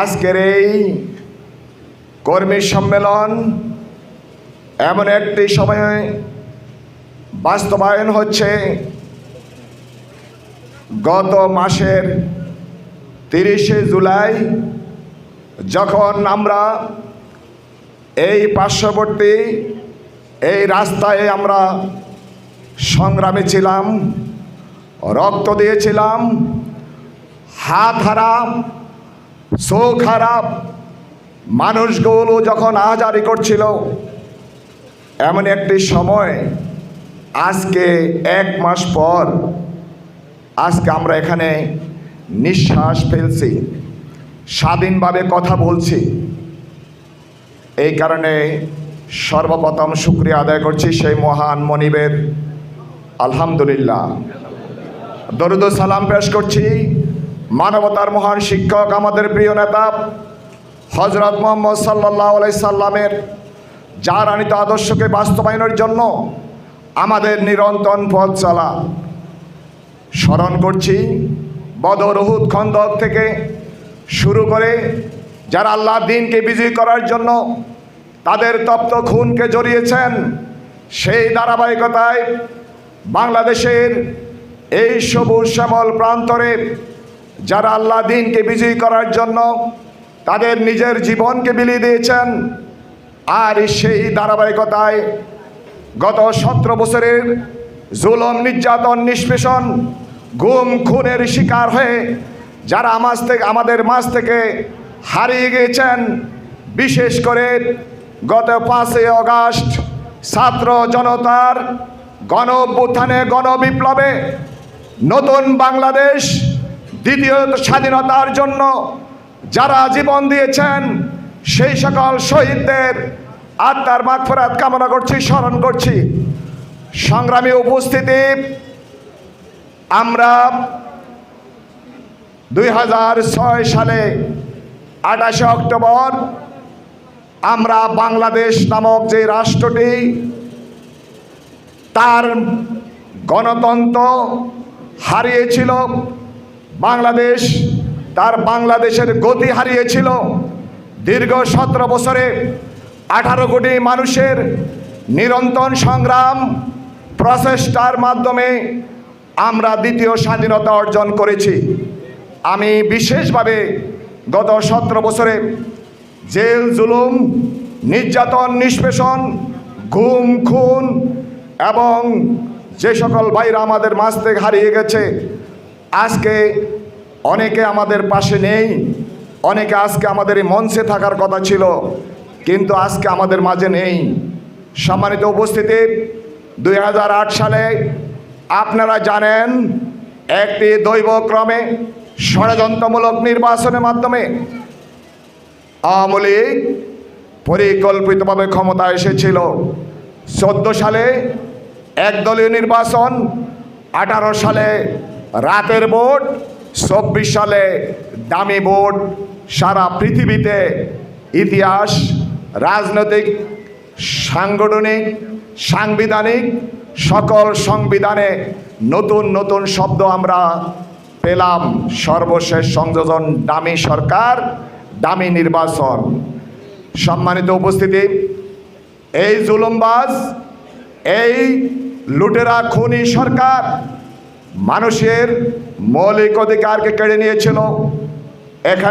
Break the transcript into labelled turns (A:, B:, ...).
A: আজকের এই কর্মী সম্মেলন এমন একটি সময়ে বাস্তবায়ন হচ্ছে। গত মাসের তিরিশে জুলাই যখন আমরা এই পার্শ্ববর্তী এই রাস্তায় আমরা সংগ্রামে ছিলাম, রক্ত দিয়েছিলাম হাত হারাম, চোখ খারাপ মানুষগুলো যখন আহাজারি করছিল, এমন একটি সময়, আজকে এক মাস পর, আজকে আমরা এখানে নিঃশ্বাস ফেলছি, স্বাধীনভাবে কথা বলছি। এই কারণে সর্বপ্রথম শুক্রিয়া আদায় করছি সেই মহান মনিবের। আলহামদুলিল্লাহ। দরুদ সালাম পেশ করছি। মানবতার মহান শিক্ষক আমাদের প্রিয় নেতা হজরত মোহাম্মদ সাল্লাহ আলাই সাল্লামের যার আনিত আদর্শকে বাস্তবায়নের জন্য আমাদের নিরন্তর পথ চলা। স্মরণ করছি, বদর উহুদ খন্দক থেকে শুরু করে যারা আল্লাহ দিনকে বিজয়ী করার জন্য তাদের তপ্ত খুনকে জড়িয়েছেন, সেই ধারাবাহিকতায় বাংলাদেশের এই সবুজ শ্যামল প্রান্তরে যারা আল্লাহ দিনকে বিজয়ী করার জন্য তাদের নিজের জীবনকে বিলিয়ে দিয়েছেন, আর সেই ধারাবাহিকতায় গত সতেরো বছরের জুলম, নির্যাতন, নিষ্পেষণ, গুম, খুনের শিকার হয়ে যারা মাছ থেকে আমাদের মাছ থেকে হারিয়ে গিয়েছেন, বিশেষ করে গত পাঁচই অগাস্ট ছাত্র জনতার গণ গণবিপ্লবে নতুন বাংলাদেশ দ্বিতীয় স্বাধীনতার জন্য যারা জীবন দিয়েছেন, সেই সকল শহীদদের আত্মার মাগফরাত কামনা করছি, স্মরণ করছি। সংগ্রামী উপস্থিতি, আমরা দুই ছয় সালে আঠাশে অক্টোবর আমরা বাংলাদেশ নামক যে রাষ্ট্রটি, তার গণতন্ত্র হারিয়েছিল। বাংলাদেশ তার বাংলাদেশের গতি হারিয়েছিল। দীর্ঘ সতেরো বছরে আঠারো কোটি মানুষের নিরন্তর সংগ্রাম প্রচেষ্টার মাধ্যমে আমরা দ্বিতীয় স্বাধীনতা অর্জন করেছি। আমি বিশেষভাবে গত সতেরো বছরে জেল, জুলুম, নির্যাতন, নিষ্পেষণ, ঘুম, খুন এবং যে সকল ভাইরা আমাদের মাঝ থেকে হারিয়ে গেছে, আজকে অনেকে আমাদের পাশে নেই, অনেকে আজকে আমাদের এই মঞ্চে থাকার কথা ছিল, কিন্তু আজকে আমাদের মাঝে নেই। সম্মানিত উপস্থিতি দু হাজার আট সালে আপনারা জানেন, একটি দৈবক্রমে ষড়যন্ত্রমূলক নির্বাচনের মাধ্যমে আওয়ামী লীগ পরিকল্পিতভাবে ক্ষমতা এসেছিল। চোদ্দ সালে একদলীয় নির্বাচন, আঠারো সালে রাতের ভোট চব্বিশ সালে দামি ভোট, সারা পৃথিবীতে ইতিহাস, রাজনৈতিক, সাংগঠনিক, সাংবিধানিক সকল সংবিধানে নতুন নতুন শব্দ আমরা পেলাম। সর্বশেষ সংযোজন দামি সরকার, দামি নির্বাচন। সম্মানিত উপস্থিতি, এই জুলুমবাজ, এই লুটেরা খুনি সরকার মানুষের মৌলিক অধিকারকে কেড়ে নিয়েছিল। এখানে